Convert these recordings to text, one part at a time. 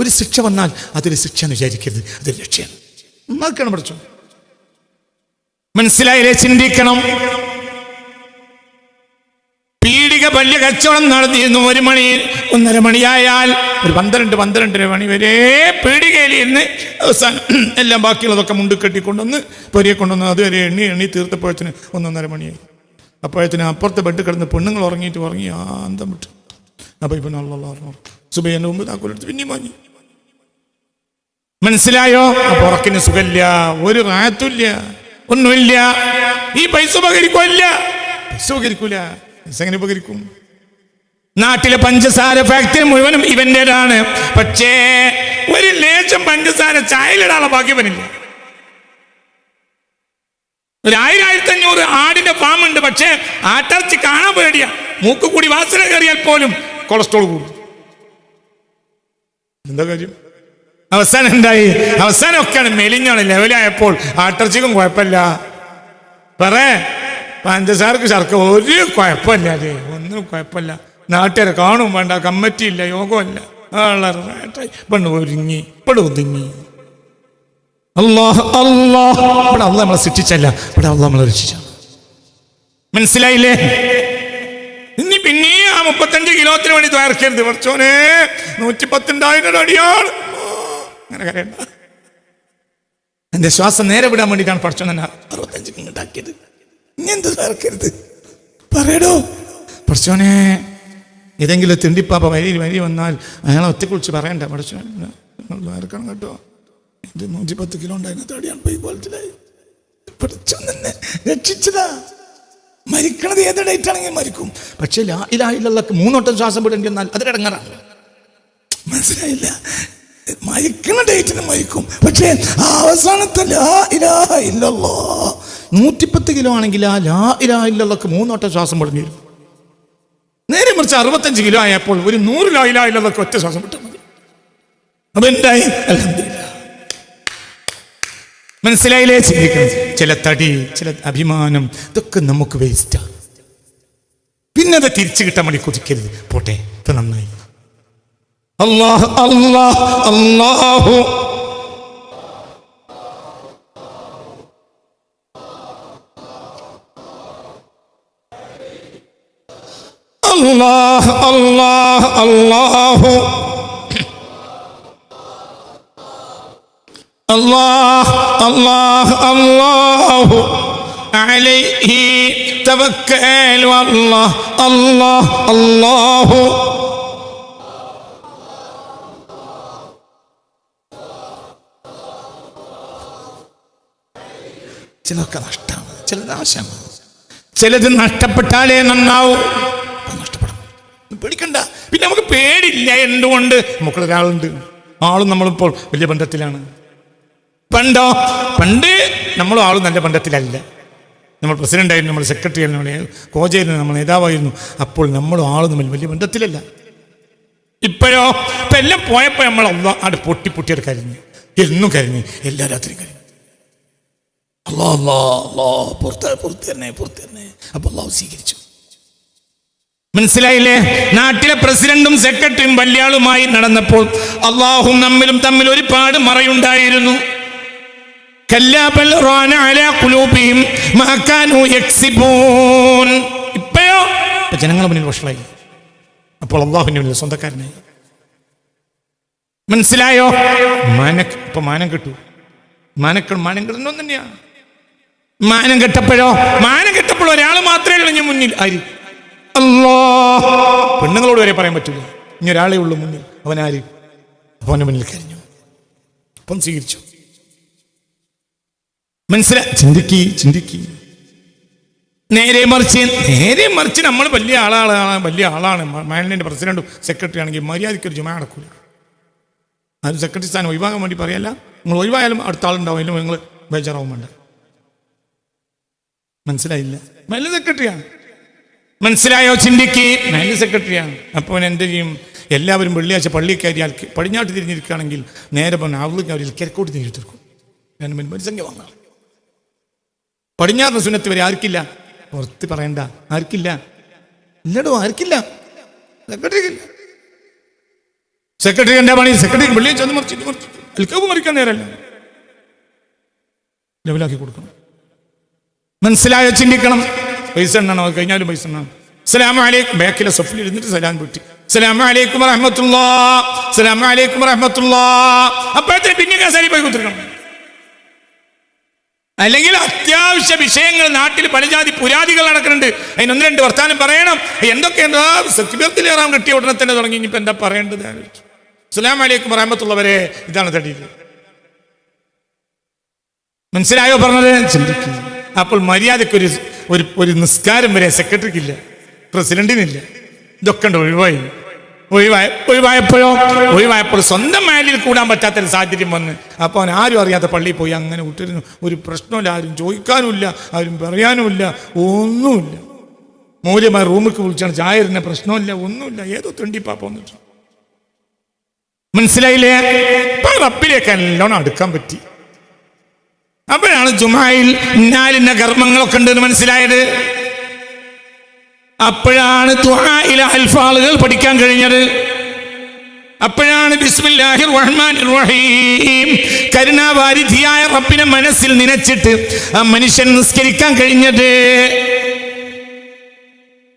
ഒരു ശിക്ഷ വന്നാൽ അതൊരു ശിക്ഷ എന്ന് വിചാരിക്കരുത് അതൊരു രക്ഷയാണ് നന്നാക്കണം പഠിച്ചു മനസ്സിലായില്ലേ ചിന്തിക്കണം പീഡിക വലിയ കച്ചവടം നടത്തിയിരുന്നു ഒരു മണി ഒന്നര മണിയായാൽ ഒരു പന്ത്രണ്ട് പന്ത്രണ്ടര മണി വരെ പീഡികയിൽ ഇരുന്ന് അവസാനം എല്ലാം ബാക്കിയുള്ളതൊക്കെ മുണ്ട് കെട്ടിക്കൊണ്ടുവന്ന് പൊരിയെ കൊണ്ടുവന്ന് അതുവരെ എണ്ണി എണ്ണി തീർത്തപ്പോഴത്തിന് ഒന്നൊന്നര മണിയായി അപ്പോഴത്തിന് അപ്പുറത്തെ ബെഡ് കിടന്ന് പെണ്ണുങ്ങൾ ഉറങ്ങിയിട്ട് ഉറങ്ങി ആ അന്തം വിട്ടു അപ്പോൾ ഇപ്പം നല്ല സുബൈന്റെ മുമ്പ് താക്കോലെടുത്ത് പിന്നെയും വാങ്ങി മനസ്സിലായോ? അപ്പൊ ഉറക്കിന് സുഖമില്ല. ഒരു റാത്തുമില്ല. ഒന്നുമില്ല. ഈ പൈസ ഉപകരിക്കില്ല പൈസ ഉപകരിക്കൂല. പൈസ എങ്ങനെ ഉപകരിക്കും? നാട്ടിലെ പഞ്ചസാര ഫാക്ടറി മുഴുവനും ഇവന്റേതാണ്. പക്ഷേ ഒരു ലേശം പഞ്ചസാര ചായലിടാനുള്ള ഭാഗ്യവനില്ല ഒരു ആയിരം ആയിരത്തി അഞ്ഞൂറ് ആടിന്റെ ഫാം ഉണ്ട്. പക്ഷേ ആട്ടിറച്ചി കാണാൻ പേടിയാ മൂക്ക് കൂടി വാസന കയറിയാൽ പോലും കൊളസ്ട്രോൾ കൂടും. എന്താ കാര്യം? അവസാനം എന്തായി? അവസാനം ആണ് മെലിഞ്ഞാണ് ലെവലായപ്പോൾ. ആട്ടിറച്ചിക്കും കുഴപ്പമില്ല. പറേ. പഞ്ചസാരക്ക് ശർക്ക ഒരു കുഴപ്പമില്ല അതെ. ഒന്നും കുഴപ്പമില്ല. നാട്ടുകാരെ കാണും വേണ്ട. കമ്മിറ്റി ഇല്ല യോഗമല്ല. പെണ്ണ് ഒരുങ്ങി. പെണ്ണ് ഒതുങ്ങി. അള്ളാഹ് അള്ളാഹ് ഇവിടെ അള്ള നമ്മളെ ശിക്ഷിച്ചല്ല. ഇവിടെ അള്ള നമ്മളെ രക്ഷിച്ച. മനസ്സിലായില്ലേ? ഇനി പിന്നെ ആ മുപ്പത്തഞ്ച് കിലോത്തിന് വേണ്ടി തയ്യാറക്കരുത് കുറച്ചോനെ നൂറ്റി പത്തുണ്ടായിരം അടിയാണ്. അങ്ങനെ കരയണ്ട. എന്റെ ശ്വാസം നേരെ വിടാൻ വേണ്ടിയിട്ടാണ് പഠിച്ചോ അറുപത്തഞ്ച് ആക്കിയത് ഇനി എന്ത് തയ്യാറക്കരുത് പറയടോ. പഠിച്ചോനെ ഏതെങ്കിലും തിണ്ടിപ്പാപ്പ വരി വരി വന്നാൽ അയാളെ ഒറ്റക്കുളിച്ച് പറയണ്ട. പഠിച്ചോനെ തയ്യാറക്കണം കേട്ടോ. ഇത് നൂറ്റി പത്ത് കിലോ ഉണ്ടായിരുന്ന തടിയാണ് പോയി പോലത്തിലായി. പഠിച്ചോ രക്ഷിച്ചതാ. മരിക്കണത് ഏത് ഡേറ്റ് ആണെങ്കിലും മരിക്കും. പക്ഷെ ലാ ഇലായില്ലക്ക് മൂന്നോട്ടം ശ്വാസം വിടേണ്ടി വന്നാൽ അതിലിടങ്ങാറാണ്. മനസ്സിലായില്ല. മരിക്കണ ഡേറ്റിന് മരിക്കും. പക്ഷേ ആ അവസാനത്തെ ലാ ഇലാഹ ഇല്ലല്ലോ. നൂറ്റിപ്പത്ത് കിലോ ആണെങ്കിൽ ആ ലാ ഇലാഹ ഇല്ലല്ലോക്ക് മൂന്നോട്ടം ശ്വാസം വിടേണ്ടി വരും. നേരെ മറിച്ച് അറുപത്തഞ്ച് കിലോ ആയപ്പോൾ ഒരു നൂറ് ലാ ഇലാഹ ഇല്ലല്ലോക്ക് ഒറ്റ ശ്വാസം വിട്ടാൽ മതി. അപ്പൊ എന്തായി? മനസ്സിലായില്ലേ? ചിന്തിക്കണം. ചില തടി ചില അഭിമാനം ഇതൊക്കെ നമുക്ക് വേസ്റ്റാ പിന്നെ അത് തിരിച്ചു കിട്ടാൻ വേണ്ടി കൊതിക്കരുത്. പോട്ടെ ഇപ്പൊ നന്നായി. الله الله الله. الله الله الله. الله الله الله. عليه توكل والله الله الله, الله ചിലർക്ക് നഷ്ടമാണ് ചിലത് ആവശ്യമാണ് ചിലത് നഷ്ടപ്പെട്ടാലേ നന്നാവും. നഷ്ടപ്പെടാം. പേടിക്കണ്ട. പിന്നെ നമുക്ക് പേടില്ല എന്തുകൊണ്ട്. നമുക്കൊരാളുണ്ട് ആളും നമ്മളിപ്പോൾ വലിയ ബന്ധത്തിലാണ്. പണ്ടോ? പണ്ട് നമ്മളും ആളും നല്ല ബന്ധത്തിലല്ല. നമ്മൾ പ്രസിഡന്റായിരുന്നു നമ്മൾ സെക്രട്ടറി ആയിരുന്നു നമ്മൾ കോച്ചായിരുന്നു നമ്മൾ നേതാവായിരുന്നു. അപ്പോൾ നമ്മളും ആളും തമ്മിൽ വലിയ ബന്ധത്തിലല്ല. ഇപ്പോഴോ? ഇപ്പം എല്ലാം പോയപ്പോൾ നമ്മൾ അവിടെ പൊട്ടി പൊട്ടിയൊരു കരഞ്ഞു. എന്നും കരഞ്ഞു. എല്ലാ രാത്രിയും കരഞ്ഞു. അള്ളാ അള്ളാ അള്ളാ പുറത്ത് പുറത്ത് തന്നെ പുറത്ത് തന്നെ. അപ്പൊ അള്ളാഹു സ്വീകരിച്ചു. മനസ്സിലായില്ലേ? നാട്ടിലെ പ്രസിഡന്റും സെക്രട്ടറിയും വല്യാളുമായി നടന്നപ്പോൾ അള്ളാഹും നമ്മിലും തമ്മിൽ ഒരുപാട് മറയുണ്ടായിരുന്നു. ഇപ്പയോ? ജനങ്ങളെ മുന്നിൽ വഷളായി. അപ്പോൾ അള്ളാഹുവിന്റെ മുന്നിൽ സ്വന്തക്കാരനായി. മനസ്സിലായോ? മാനക്ക് ഇപ്പൊ മാനം കിട്ടു. മാനക്കൾ മാനങ്ങൾ ഒന്നും തന്നെയാണ് മാനം കെട്ടപ്പോഴോ? മാനം കെട്ടപ്പോൾ ഒരാൾ മാത്രമേ ഉള്ളൂ ഞാൻ മുന്നിൽ. ആര്? അല്ലോ. പെണ്ണുങ്ങളോട് വരെ പറയാൻ പറ്റില്ല. ഇനി ഒരാളേ ഉള്ളൂ മുന്നിൽ. അവൻ ആര്? അവന്റെ മുന്നിൽ കരിഞ്ഞു. അപ്പം സ്വീകരിച്ചു. മനസ്സിലാ? ചിന്തിക്കി ചിന്തിക്കി. നേരെ മറിച്ച് നേരെ മറിച്ച് നമ്മൾ വലിയ ആളാണ് വലിയ ആളാണ്. മാനലിന്റെ പ്രസിഡന്റും സെക്രട്ടറി ആണെങ്കിൽ മര്യാദയ്ക്ക് ഒരു ജുമാ അടക്കൂല ആരും സെക്രട്ടറി സ്ഥാനം ഒഴിവാക്കാൻ വേണ്ടി പറയല്ല. നിങ്ങൾ ഒഴിവായാലും അടുത്ത ആളുണ്ടാവും. നിങ്ങൾ ബേജാറാവും വേണ്ട മനസ്സിലായില്ല. മേല സെക്രട്ടറിയാണ് മനസ്സിലായോ ചിന്തിക്ക്? മേല സെക്രട്ടറിയാണ് അപ്പോൾ എന്ത് ചെയ്യും? എല്ലാവരും വെള്ളിയാഴ്ച പള്ളി കയറിയാൽ പടിഞ്ഞാട്ട് തിരിഞ്ഞിരിക്കുകയാണെങ്കിൽ നേരെ പറഞ്ഞ അവരിൽ കിഴക്കോട്ട് തിരിഞ്ഞിട്ടിരിക്കും. ഞാൻ മനുസംഖ്യ വന്നാൽ പടിഞ്ഞാറിന് സുന്നത്ത് വരെ ആർക്കില്ല? പുറത്ത് പറയണ്ട. ആർക്കില്ല? ഇല്ലടോ ആർക്കില്ല. സെക്രട്ടറിക്കില്ല സെക്രട്ടറി എന്താ പണി? സെക്രട്ടറി വെള്ളിയാഴ്ച മറിച്ചിട്ട് മറിച്ചിട്ട് അൽക്കാവ് മറിക്കാൻ നേരല്ല ലെവലാക്കി കൊടുക്കണം. മനസ്സിലായോ? ചിന്തിക്കണം. പൈസ എണ്ണണം. അത് കഴിഞ്ഞാലും പൈസ എണ്ണണം. സലാമു അലൈക്കും. ബാക്കിലെ സഫിൽ ഇരുന്നിട്ട് സലാം കിട്ടി സലാമു അലൈക്കും റഹ്മത്തുള്ളാ സലാമു അലൈക്കും റഹ്മത്തുള്ളാ അപ്പോഴത്തെ പിന്നെ കസാരി പോയി കുത്തിരിക്കണം? അല്ലെങ്കിൽ അത്യാവശ്യ വിഷയങ്ങൾ നാട്ടിൽ പലജാതി പുരാതികൾ നടക്കുന്നുണ്ട്. അതിനൊന്ന് രണ്ട് വർത്താനം പറയണം. എന്തൊക്കെയുണ്ടോ? ആ ഏറാൻ കിട്ടിയ ഉടനെ തന്നെ തുടങ്ങി. ഇനിയിപ്പോൾ എന്താ പറയേണ്ടത്? ആലോചിച്ചു അലൈക്കും റഹ്മത്തുള്ളവരെ ഇതാണ് തടിയിൽ മനസ്സിലായോ പറഞ്ഞത്? ചിന്തിക്കുക അപ്പോൾ മര്യാദയ്ക്ക് ഒരു ഒരു നിസ്കാരം വരെ സെക്രട്ടറിക്കില്ല പ്രസിഡന്റിനില്ല. ഇതൊക്കെ ഉണ്ട് ഒഴിവായി. ഒഴിവായ ഒഴിവായപ്പോഴോ? ഒഴിവായപ്പോൾ സ്വന്തം മേലിൽ കൂടാൻ പറ്റാത്തൊരു സാഹചര്യം വന്ന്. അപ്പോൾ അവൻ ആരും അറിയാത്ത പള്ളിയിൽ പോയി അങ്ങനെ വിട്ടിരുന്നു. ഒരു പ്രശ്നമില്ല ആരും ചോദിക്കാനുമില്ല ആരും പറയാനുമില്ല ഒന്നുമില്ല. മൂല്യമായ റൂമിലേക്ക് വിളിച്ചാണ് ചായ ഇരുന്ന പ്രശ്നമില്ല ഒന്നുമില്ല. ഏതോ തെണ്ടിപ്പാപ്പ വന്നിട്ട് മനസ്സിലായില്ലേ? റബ്ബിലേക്ക് നല്ലോണം അടുക്കാൻ പറ്റി. അപ്പോഴാണ് ജുമായിൽ ഇന്നാലിന്ന കർമ്മങ്ങളൊക്കെ ഉണ്ടെന്ന് മനസ്സിലായത്. അപ്പോഴാണ് ദുആയിലെ അൽഫാളുകൾ പഠിക്കാൻ കഴിഞ്ഞത്. അപ്പോഴാണ് ബിസ്മില്ലാഹിർ റഹ്മാനിർ റഹീം കരുണാവാരിധിയായ റബ്ബിനെ മനസ്സിൽ നനച്ചിട്ട് ആ മനുഷ്യൻ നിസ്കരിക്കാൻ കഴിഞ്ഞത്.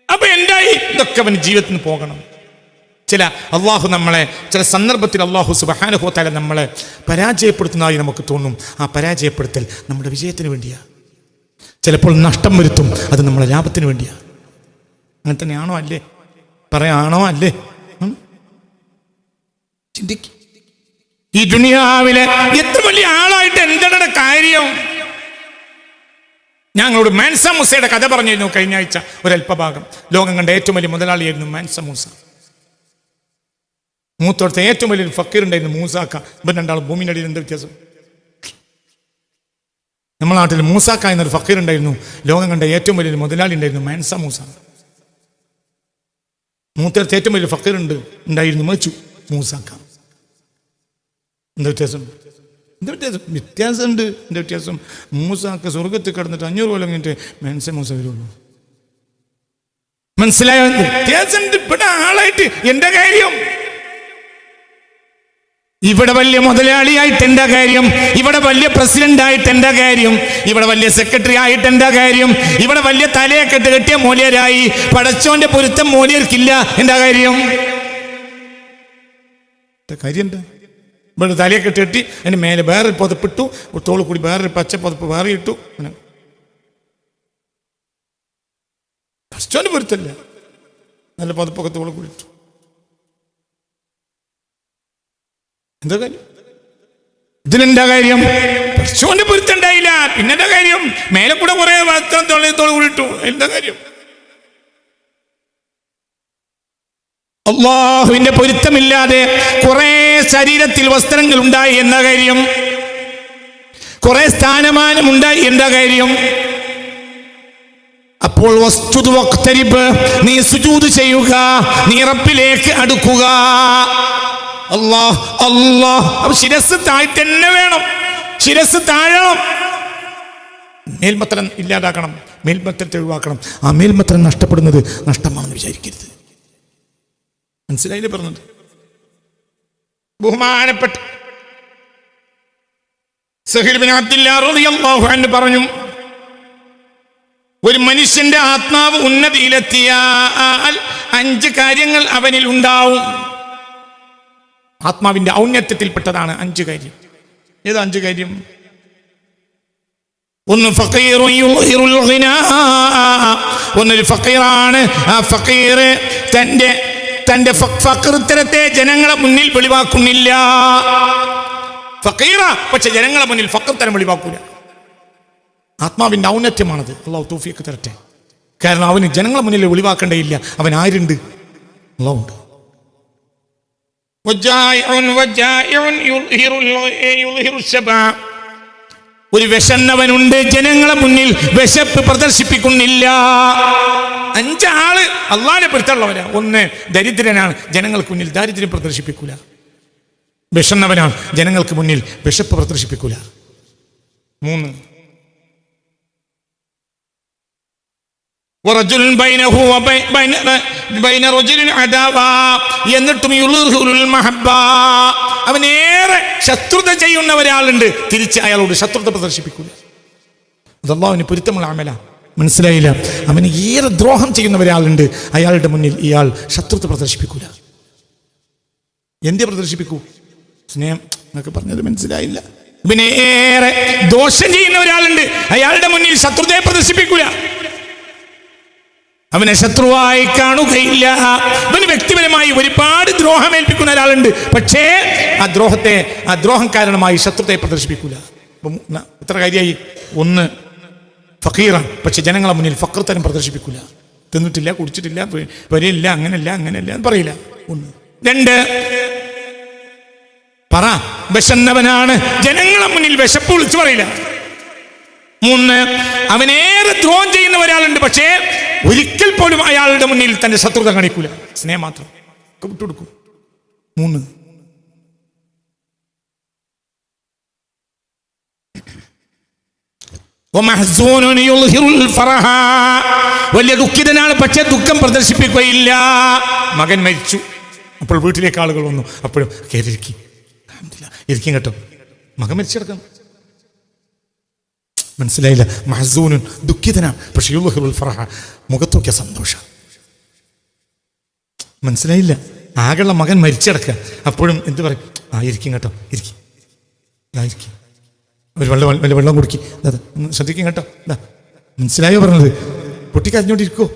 അപ്പൊ എന്തായി? ഇതൊക്കെ അവൻ ജീവിതത്തിന് പോകണം. ചില അള്ളാഹു നമ്മളെ ചില സന്ദർഭത്തിൽ അള്ളാഹു സുബഹാനുഹോത്താല നമ്മളെ പരാജയപ്പെടുത്തുന്നതായി നമുക്ക് തോന്നും. ആ പരാജയപ്പെടുത്തൽ നമ്മുടെ വിജയത്തിന് വേണ്ടിയാണ് ചിലപ്പോൾ നഷ്ടം വരുത്തും അത് നമ്മുടെ ലാഭത്തിന് വേണ്ടിയാണ് അങ്ങനെ തന്നെയാണോ അല്ലേ? പറയാണോ അല്ലേ? ഈ ദുനിയാവിലെ എത്ര വലിയ ആളായിട്ട് എന്താണ് കാര്യം? ഞങ്ങളോട് മാൻസ മൂസയുടെ കഥ പറഞ്ഞിരുന്നു കഴിഞ്ഞ ആഴ്ച ഒരല്പഭാഗം ലോകം കണ്ട ഏറ്റവും വലിയ മുതലാളിയായിരുന്നു മാൻസ മൂസ. മൂത്തോടത്തെ ഏറ്റവും വലിയൊരു ഫക്കീറുണ്ടായിരുന്നു മൂസാക്ക. ഇവൻ രണ്ടാളും ഭൂമിനടിയിൽ എന്താ വ്യത്യാസം? നമ്മളെ നാട്ടിൽ മൂസാക്ക എന്നൊരു ഫക്കീർ ഉണ്ടായിരുന്നു ലോകം കണ്ട ഏറ്റവും വലിയൊരു മുതലാളി ഉണ്ടായിരുന്നു മാൻസ മൂസ. മൂത്തോടത്തെ ഏറ്റവും വലിയ ഫക്കീർ ഉണ്ട് ഉണ്ടായിരുന്നു മരിച്ചു മൂസാക്ക. എന്താ വ്യത്യാസം? എന്താ വ്യത്യാസം? വ്യത്യാസമുണ്ട് എന്താ വ്യത്യാസം? മൂസാക്ക സ്വർഗത്തിൽ കിടന്നിട്ട് അഞ്ഞൂറ് കൊല്ലം കഴിഞ്ഞിട്ട് മെൻസ മൂസ വരുള്ളൂ. മനസ്സിലായോ? വ്യത്യാസമുണ്ട്. ഇവിടെ ആളായിട്ട് എന്റെ കാര്യം. ഇവിടെ വലിയ മുതലാളിയായിട്ട് എന്താ കാര്യം ഇവിടെ വലിയ പ്രസിഡന്റ് ആയിട്ട് എന്താ കാര്യം ഇവിടെ വലിയ സെക്രട്ടറി ആയിട്ട് എന്താ കാര്യം ഇവിടെ വലിയ തലയൊക്കെ കെട്ടിയ മൂല്യരായി പടച്ചോന്റെ പൊരുത്തം മൂല്യർക്കില്ല എന്താ കാര്യം. കാര്യം ഇവിടെ തലയൊക്കെ കെട്ടി അതിന് മേലെ വേറെ പുതപ്പിട്ടു തോൾ കൂടി വേറൊരു പച്ച പുതപ്പ് വേറെ ഇട്ടു പടച്ചോന്റെ പൊരുത്തല്ല നല്ല പുതപ്പൊക്കെ തോൾ കൂടി ഇട്ടു. എന്താ കാര്യം? ഇതിനെന്താ കാര്യം? പശുവിന്റെ പൊരുത്തുണ്ടായില്ല. പിന്നെന്താ കാര്യം? മേലെ കൂടെ കുറെ വസ്ത്രം തൊള്ളത്തോട് കൂടിട്ടു എന്താ കാര്യം? അള്ളാഹുവിന്റെ പൊരുത്തമില്ലാതെ കുറെ ശരീരത്തിൽ വസ്ത്രങ്ങൾ ഉണ്ടായി. എന്ന കാര്യം? കുറെ സ്ഥാനമാനം ഉണ്ടായി. എന്താ കാര്യം? അപ്പോൾ നീ സുജൂത് ചെയ്യുക നീ റപ്പിലേക്ക് അടുക്കുക. അല്ലാ അല്ലാ അപ്പൊ ശിരസ് താഴ് തന്നെ വേണം. ശിരസ് താഴണം. മേൽമത്തരം ഇല്ലാതാക്കണം. മേൽമത്തരത്തെ ഒഴിവാക്കണം. ആ മേൽമത്തരം നഷ്ടപ്പെടുന്നത് നഷ്ടമാണെന്ന് വിചാരിക്കരുത്. മനസ്സിലായില്ലേ പറഞ്ഞത്? ബഹുമാനപ്പെട്ട പറഞ്ഞു ഒരു മനുഷ്യന്റെ ആത്മാവ് ഉന്നതിയിലെത്തിയാൽ അഞ്ച് കാര്യങ്ങൾ അവനിൽ ഉണ്ടാവും. ആത്മാവിന്റെ ഔന്നത്യത്തിൽപ്പെട്ടതാണ് അഞ്ച് കാര്യം. ഏത് അഞ്ച് കാര്യം? ഒന്ന്. ഒന്നൊരു ഫക്കീറാണ് ആ ഫക്കീർ തന്റെ തന്റെ ഫക്കൃത്തരത്തെ ജനങ്ങളെ മുന്നിൽ വെളിവാക്കുന്നില്ല. ഫക്കീറ പക്ഷെ ജനങ്ങളെ മുന്നിൽ ഫക്കൃത്തരം വെളിവാക്കൂല. ആത്മാവിന്റെ ഔന്നത്യമാണത്. അള്ളാഹു തൂഫിയൊക്കെ തരട്ടെ. കാരണം അവന് ജനങ്ങളെ മുന്നിൽ വെളിവാക്കേണ്ടയില്ല അവൻ ആരുണ്ട്? അള്ളാഹ് ഒരു വിശന്നവനുണ്ട് ജനങ്ങളെ മുന്നിൽ വിശപ്പ് പ്രദർശിപ്പിക്കുന്നില്ല. അഞ്ചാൾ അള്ളാനെ പെടുത്തുള്ളവരാ ഒന്ന് ദരിദ്രനാണ് ജനങ്ങൾക്ക് മുന്നിൽ ദാരിദ്ര്യം പ്രദർശിപ്പിക്കൂല. വിശന്നവനാണ് ജനങ്ങൾക്ക് മുന്നിൽ വിശപ്പ് പ്രദർശിപ്പിക്കൂല. മൂന്ന് എന്നിട്ടും അവനേറെ ശത്രുത ചെയ്യുന്ന ഒരാളുണ്ട് തിരിച്ച് അയാളോട് ശത്രുത പ്രദർശിപ്പിക്കൂല. അതല്ലാവിന് പൊരുത്തമുള്ള അമല. മനസ്സിലായില്ല? അവന് ഏറെ ദ്രോഹം ചെയ്യുന്ന ഒരാളുണ്ട് അയാളുടെ മുന്നിൽ ഇയാൾ ശത്രുത പ്രദർശിപ്പിക്കൂല. എന്തേ പ്രദർശിപ്പിക്കൂ? സ്നേഹം. എന്നൊക്കെ പറഞ്ഞത് മനസ്സിലായില്ല. പിന്നെ ഏറെ ദോഷം ചെയ്യുന്ന ഒരാളുണ്ട് അയാളുടെ മുന്നിൽ ശത്രുതയെ പ്രദർശിപ്പിക്കൂല. അവനെ ശത്രുവായി കാണുകയില്ല. അവന് വ്യക്തിപരമായി ഒരുപാട് ദ്രോഹം ഏൽപ്പിക്കുന്ന ഒരാളുണ്ട്. പക്ഷേ ആ ദ്രോഹത്തെ ആ ദ്രോഹം കാരണമായി ശത്രുതയെ പ്രദർശിപ്പിക്കൂല. ഇത്ര കാര്യമായി ഒന്ന് ഫക്കീറാണ് പക്ഷെ ജനങ്ങളെ മുന്നിൽ ഫക്രത്തനം പ്രദർശിപ്പിക്കൂല. തിന്നിട്ടില്ല കുടിച്ചിട്ടില്ല വരില്ല അങ്ങനല്ല അങ്ങനെയല്ല എന്ന് പറയില്ല. ഒന്ന്. രണ്ട് പറ വിശന്നവനാണ്. ജനങ്ങളെ മുന്നിൽ വിശപ്പ് വിളിച്ചു പറയില്ല. മൂന്ന് അവനേറെ ദ്രോഹം ചെയ്യുന്ന ഒരാളുണ്ട്. പക്ഷേ ഒരിക്കൽ പോലും അയാളുടെ മുന്നിൽ തന്റെ ശത്രുത കാണിക്കൂല. സ്നേഹം മാത്രം. വിട്ടുകൊടുക്കും മൂന്ന്. വലിയ ദുഃഖിതനാണ് പക്ഷേ ദുഃഖം പ്രദർശിപ്പിക്കുകയില്ല. മകൻ മരിച്ചു. അപ്പോൾ വീട്ടിലേക്ക് ആളുകൾ വന്നു. അപ്പോഴും കേട്ടോ. മകൻ മരിച്ചെടുക്കണം മനസ്സിലായില്ല. മഹസൂനും ദുഃഖിതനാണ്. പക്ഷേ യുൽഹിറുൽ ഫറഹ മുഖത്തൊക്കെ സന്തോഷം. മനസ്സിലായില്ല. ആകെയുള്ള മകൻ മരിച്ചടക്കുക അപ്പോഴും എന്ത് പറയും? ആ ഇരിക്കും കേട്ടോ ഇരിക്കും ഒരു വെള്ളം വല്ല വെള്ളം കുടിക്കും. അതെ ശ്രദ്ധിക്കും കേട്ടോ. ഇതാ മനസ്സിലായോ പറഞ്ഞത്? പൊട്ടിക്കരഞ്ഞോണ്ടിരിക്കോ?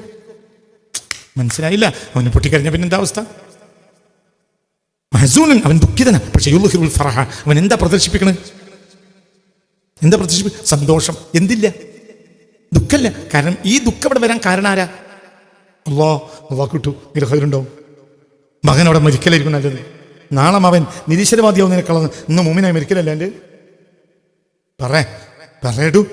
മനസ്സിലായില്ല. അവന് പൊട്ടിക്കരഞ്ഞ പിന്നെ എന്താ അവസ്ഥ? മഹസൂനൻ അവൻ ദുഃഖിതനാണ്. പക്ഷേ യുൽഹിറുൽ ഫറഹ അവൻ എന്താ പ്രദർശിപ്പിക്കണത്? എന്താ പ്രത്യക്ഷ സന്തോഷം. എന്തില്ല? ദുഃഖല്ല. കാരണം ഈ ദുഃഖം ഇവിടെ വരാൻ കാരണം ആരാ? അള്ളാ അള്ളാ കിട്ടു. ഗ്രഹരുണ്ടാവും മകൻ അവിടെ മരിക്കലായിരിക്കും നല്ലത്. നാളെ അവൻ നിരീശ്വരവാദിയാവുന്നതിനേക്കാളും ഇന്ന് മൂമിനായി മരിക്കലല്ല എന്റെ പറ. പറയടു.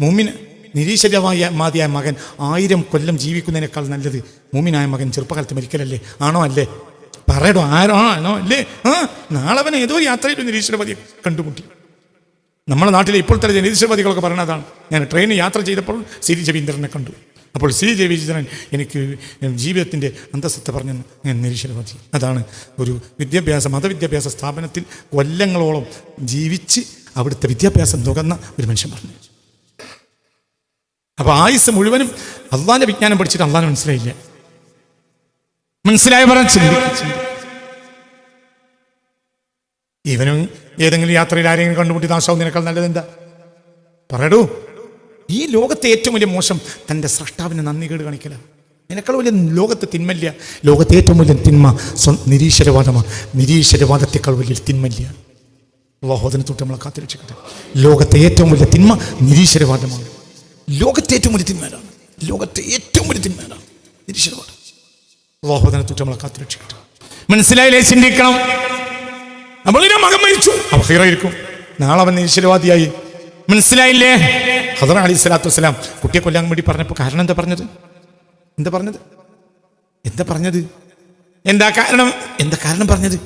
മൂമിന് നിരീശ്വരമായ മാതിയായ മകൻ ആയിരം കൊല്ലം ജീവിക്കുന്നതിനേക്കാൾ നല്ലത്. മൂമിനായ മകൻ ചെറുപ്പകാലത്ത് മരിക്കലല്ലേ? ആണോ അല്ലേ? പറയടോ. ആരോ? ആണോ അല്ലേ? ആ നാളെ അവൻ ഏതോ യാത്രയിൽ നിരീശ്വരവാദിയെ കണ്ടുമുട്ടി. നമ്മുടെ നാട്ടിലെ ഇപ്പോഴത്തെ നിരീശ്വരവാദികളൊക്കെ പറയുന്നതാണ് ഞാൻ ട്രെയിനിൽ യാത്ര ചെയ്തപ്പോൾ സി. രവീന്ദ്രനെ കണ്ടു. അപ്പോൾ സി. രവീന്ദ്രൻ എനിക്ക് ജീവിതത്തിന്റെ അന്തസ്സത്തെ പറഞ്ഞു ഞാൻ നിരീശ്വരവാദി. അതാണ് ഒരു വിദ്യാഭ്യാസ മതവിദ്യാഭ്യാസ സ്ഥാപനത്തിൽ കൊല്ലങ്ങളോളം ജീവിച്ച് അവിടുത്തെ വിദ്യാഭ്യാസം തുകന്ന ഒരു മനുഷ്യൻ പറഞ്ഞു. അപ്പോൾ ആയുസ് മുഴുവനും അള്ളാന്റെ വിജ്ഞാനം പഠിച്ചിട്ട് അള്ളാൻ മനസ്സിലായില്ല. മനസ്സിലായ പറഞ്ഞ ചിന്തിക്കും ഇവനും ഏതെങ്കിലും യാത്രയിൽ ആരെങ്കിലും കണ്ടുമുട്ടി നാശാവുന്നതിനേക്കാൾ നല്ലത് എന്താ പറയടൂ. ഈ ലോകത്തെ ഏറ്റവും വലിയ മോശം തന്റെ സൃഷ്ടാവിന് നന്ദി കേട് കാണിക്കല. നിനക്കാൾ വലിയ ലോകത്തെ തിന്മല്ല. ലോകത്തെ ഏറ്റവും വലിയ തിന്മ നിരീശ്വരവാദമാണ് നിരീശ്വരവാദത്തെക്കാൾ വലിയ തിന്മല്ല. അള്ളാഹോദനെ തൊട്ട് നമ്മളെ കാത്തിരക്ഷിക്കട്ടെ ലോകത്തെ ഏറ്റവും വലിയ തിന്മ നിരീശ്വരവാദമാണ്. ലോകത്തെ ഏറ്റവും വലിയ തിന്മയാണ് ലോകത്തെ ഏറ്റവും വലിയ തിന്മയാണ് നിരീശ്വരവാദം. അള്ളാഹോദനെ തൊട്ട് നമ്മളെ കാത്തിരക്ഷിക്കട്ടെ മനസ്സിലായില്ലേ ചിന്തിക്കണം? ഇതിന്റെ മകൻ മരിച്ചു. അവഹീറായിരിക്കും നാളെ അവൻ ഈശ്വരവാദിയായി മനസ്സിലായില്ലേ? ഹദർ അലി സ്വലാത്തു വസ്സലാം കുട്ടിയെ കൊല്ലാൻ വേണ്ടി പറഞ്ഞപ്പോൾ കാരണം എന്താ പറഞ്ഞത്? എന്താ പറഞ്ഞത്? എന്താ പറഞ്ഞത്? എന്താ കാരണം? എന്താ കാരണം പറഞ്ഞത്?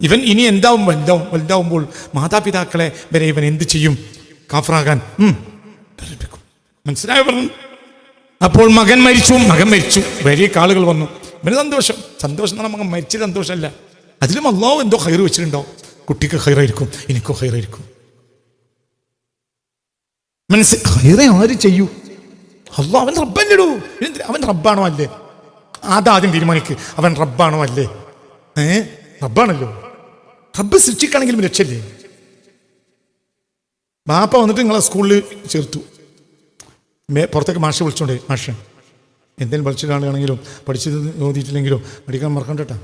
ഇവൻ ഇനി എന്താവും വലുതാവും വലുതാവുമ്പോൾ മാതാപിതാക്കളെ വരെ ഇവൻ എന്ത് ചെയ്യും? കാഫറാകാൻ. മനസ്സിലായോ പറഞ്ഞു? അപ്പോൾ മകൻ മരിച്ചു മകൻ മരിച്ചു. വലിയ ആളുകൾ വന്നു. ഇവന് സന്തോഷം. സന്തോഷം എന്ന് പറഞ്ഞാൽ മകൻ മരിച്ച സന്തോഷമല്ല. അതിലും അള്ളാഹു എന്തോ ഹൈർ വെച്ചിട്ടുണ്ടാവും കുട്ടിക്ക് ഹൈറായിരിക്കും എനിക്കോ ഹൈറായിരിക്കും മനസ്സിൽ ഹൈറെ ആര് ചെയ്യൂ? അള്ളാഹ് അവൻ റബ്ബല്ലേ അവൻ റബ്ബാണോ അല്ലേ? അതാദ്യം തീരുമാനിക്ക്. അവൻ റബ്ബാണോ അല്ലേ? ഏ? റബ്ബാണല്ലോ. റബ്ബ് സൃഷ്ടിക്കാണെങ്കിലും രക്ഷല്ലേ ബാപ്പ വന്നിട്ട് നിങ്ങളെ സ്കൂളിൽ ചേർത്തു. പുറത്തേക്ക് മാഷ വിളിച്ചോണ്ടേ മാഷ. എന്തെങ്കിലും പഠിച്ചിട്ടാണെങ്കിലും പഠിച്ചത് നോക്കിയിട്ടില്ലെങ്കിലും പഠിക്കാൻ മറക്കണ്ടട്ടാ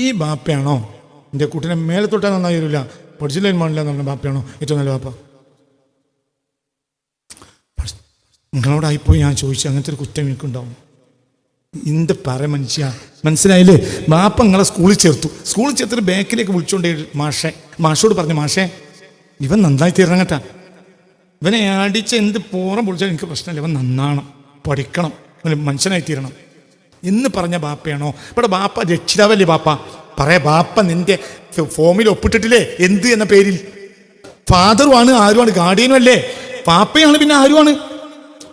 ഈ ബാപ്പയാണോ? എന്റെ കുട്ടിനെ മേലെ തൊട്ടാൽ നന്നായി വരില്ല പഠിച്ചില്ല മാണില്ല എന്ന് പറഞ്ഞ ബാപ്പയാണോ? ഏറ്റവും നല്ല ബാപ്പ. നിങ്ങളോടായിപ്പോയി ഞാൻ ചോദിച്ചു അങ്ങനത്തെ ഒരു കുറ്റം എനിക്കുണ്ടാവും. എന്ത് പറ മനുഷ്യ. മനസ്സിലായില്ലേ? ബാപ്പ നിങ്ങളെ സ്കൂളിൽ ചേർത്തു. സ്കൂളിൽ ചേർത്തിട്ട് ബാക്കിലേക്ക് വിളിച്ചോണ്ടേ മാഷെ. മാഷോട് പറഞ്ഞു മാഷെ ഇവൻ നന്നായി തീരണം കേട്ടാ. ഇവനെ അടിച്ച് എന്ത് പോറം പൊളിച്ചാൽ എനിക്ക് പ്രശ്നമില്ല. ഇവൻ നന്നാണ് പഠിക്കണം. മനുഷ്യനായി തീരണം. എന്ന് പറഞ്ഞ ബാപ്പയാണോ? ഇവിടെ ബാപ്പ രക്ഷിതാവല്ലേ ബാപ്പ? പറയാ ബാപ്പ നിന്റെ ഫോമിൽ ഒപ്പിട്ടിട്ടില്ലേ? എന്ത് എന്ന പേരിൽ? ഫാദറുമാണ് ആരുമാണ്? ഗാർഡിയനും അല്ലേ? പാപ്പയാണ് പിന്നെ ആരുമാണ്?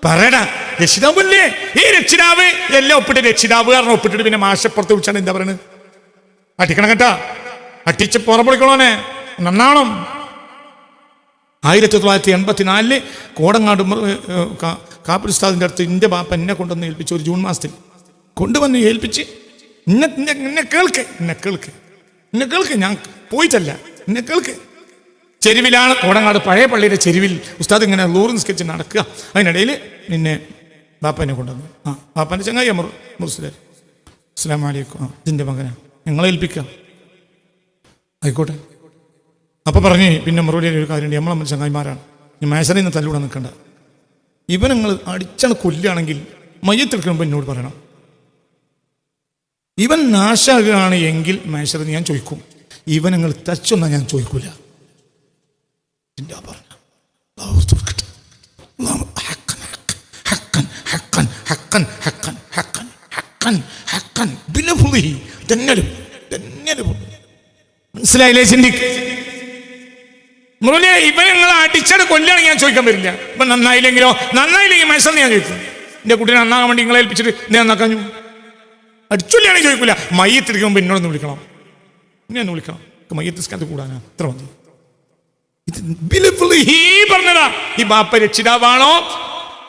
പറയടാ രക്ഷിതാവല്ലേ? ഈ രക്ഷിതാവ് എല്ലാം ഒപ്പിട്ട് രക്ഷിതാവ് കാരണം ഒപ്പിട്ടിട്ട് പിന്നെ മാഷപ്പുറത്ത് വിളിച്ചാണ് എന്താ പറയുന്നത് അടിക്കണം കേട്ടാ. അട്ടിച്ച് പുറപ്പെടുക്കണോനെ നന്നാണം ആയിരത്തി തൊള്ളായിരത്തി എൺപത്തിനാലിൽ കോടങ്ങാട് കാപ്പുസ്താദിന്റെ അടുത്ത് എന്റെ ബാപ്പ എന്നെ കൊണ്ടുവന്ന് ഏൽപ്പിച്ചു ഒരു ജൂൺ മാസത്തിൽ. കൊണ്ടുവന്ന് ഏൽപ്പിച്ച് എന്നെ കേൾക്ക് എന്നെ കേൾക്ക് എന്നെ കേൾക്ക് ഞാൻ പോയിട്ടല്ല എന്നെ കേൾക്ക്. ചെരുവിലാണ് കോടങ്ങാട് പഴയ പള്ളിയുടെ ചെരുവിൽ ഉസ്താദ് ഇങ്ങനെ ലൂറ് നിസ്കരിച്ച് നടക്കുക. അതിനിടയിൽ നിന്നെ ബാപ്പനെ കൊണ്ടുവന്നു. ആ ബാപ്പന്റെ ചങ്ങായി അമർ മുസ്ലിം അസ്സാം വലൈക്കും ആ ഇതിന്റെ മകനാണ് ഞങ്ങളെ ഏൽപ്പിക്കുക. ആയിക്കോട്ടെ. അപ്പൊ പറഞ്ഞു പിന്നെ മറുപടി ഒരു കാര്യമുണ്ട്. നമ്മൾ ചങ്ങായിമാരാണ്. ഈ മേശറിൽ നിന്ന് തല്ലൂടെ നിൽക്കണ്ട. ഇവനങ്ങൾ നിങ്ങൾ അടിച്ചാണ് കൊല്ലുകയാണെങ്കിൽ മയ്യത്തെടുക്കുമ്പോൾ എന്നോട് പറയണം. ഇവൻ നാശാകുകയാണ് എങ്കിൽ മനുഷ്യർ ഞാൻ ചോദിക്കും. ഇവൻ നിങ്ങൾ തച്ചൊന്നാ ഞാൻ ചോദിക്കൂല. മനസ്സിലായില്ലേ ചിന്തിക്ക്? മുറിലെ ഇവ ഞങ്ങൾ അടിച്ചത് കൊല്ലാണ് ഞാൻ ചോദിക്കാൻ വരില്ല ഇപ്പൊ നന്നായില്ലെങ്കിലോ? നന്നായില്ലെങ്കിൽ മനസ്സിലെന്ന് ഞാൻ ചോദിക്കും. എന്റെ കുട്ടിനെ നന്നാകാൻ വേണ്ടി നിങ്ങളെ ഏൽപ്പിച്ചിട്ട് നന്നാക്കാഞ്ഞു അടിച്ചൊല്ലിയാണെങ്കിൽ ചോദിക്കില്ല മയ്യത്തെടുക്കുമ്പോൾ എന്നോടൊന്ന് വിളിക്കണം. എന്നെ ഒന്ന് വിളിക്കണം. മയ്യത്തിസ്കാരത്ത് കൂടാനാ. അത്ര മതി. പറഞ്ഞതാ. ഈ ബാപ്പ രക്ഷിതാവാണോ?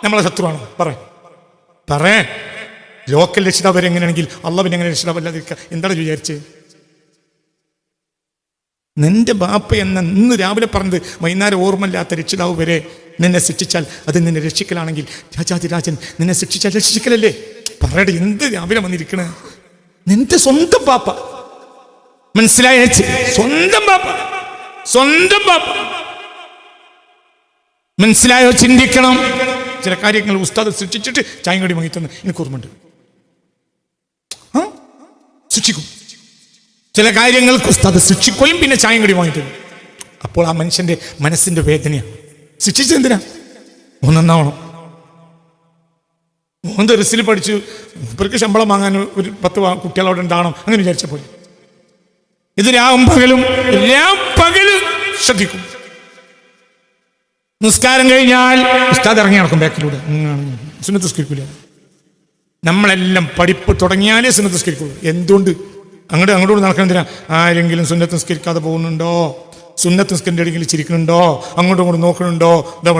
നമ്മളെ ശത്രുവാണോ? പറ. പറേ. ലോക്കൽ രക്ഷിതാവ് എങ്ങനെയാണെങ്കിൽ അള്ളവിനെ എങ്ങനെ രക്ഷിതാവല്ലാതിരിക്കുക എന്താണ് വിചാരിച്ചത് നിന്റെ ബാപ്പ എന്ന ഇന്ന് രാവിലെ പറഞ്ഞത് വൈകുന്നേരം ഓർമ്മയില്ലാത്ത രക്ഷിതാവ് വരെ നിന്നെ ശിക്ഷിച്ചാൽ അത് നിന്നെ രക്ഷിക്കലാണെങ്കിൽ രാജാതിരാജൻ നിന്നെ ശിക്ഷിച്ചാൽ രക്ഷിക്കലല്ലേ? പറയട്ടെ എന്ത് രാവിലെ വന്നിരിക്കണേ? നിന്റെ സ്വന്തം പാപ്പ. മനസ്സിലായ സ്വന്തം പാപ്പ. സ്വന്തം പാപ്പ. മനസ്സിലായോ? ചിന്തിക്കണം. ചില കാര്യങ്ങൾ ഉസ്താദ് സൃഷ്ടിച്ചിട്ട് ചായം കടി വാങ്ങി തന്ന്. എനിക്ക് ഓർമ്മയുണ്ട്. ആ? സൃഷ്ടിക്കും ചില കാര്യങ്ങൾക്ക് ഉസ്താദ് ശിക്ഷിക്കുകയും പിന്നെ ചായം കടി വാങ്ങി തരും. അപ്പോൾ ആ മനുഷ്യന്റെ മനസ്സിന്റെ വേദനയാണ് ശിക്ഷിച്ചെന്തിനാ ഒന്നാവണം മൂന്ന് റിസിൽ പഠിച്ചു. ഇവർക്ക് ശമ്പളം വാങ്ങാൻ ഒരു പത്ത് കുട്ടികളോട് ഉണ്ടാവണം അങ്ങനെ വിചാരിച്ച പോലെ. ഇത് രാവും പകലും രാം പകലും ശ്രദ്ധിക്കും. നിസ്കാരം കഴിഞ്ഞാൽ ഉസ്താദ് ഇറങ്ങി നടക്കും ബാക്കിലൂടെ. സുന്നത്ത് നമ്മളെല്ലാം പഠിപ്പ് തുടങ്ങിയാലേ സുന്നത്ത് സ്കരിക്കുള്ളൂ എന്തുകൊണ്ട്? അങ്ങോട്ട് അങ്ങോട്ട് നടക്കണം എന്തിനാ? ആരെങ്കിലും സുന്നത്ത് നിസ്കരിക്കാതെ പോകുന്നുണ്ടോ? സുന്നത്ത് നിസ്കരിന്റെ ഇടയിൽ ചിരിക്കുന്നുണ്ടോ? അങ്ങോട്ടും ഇങ്ങോട്ടും നോക്കുന്നുണ്ടോ? ഇതാ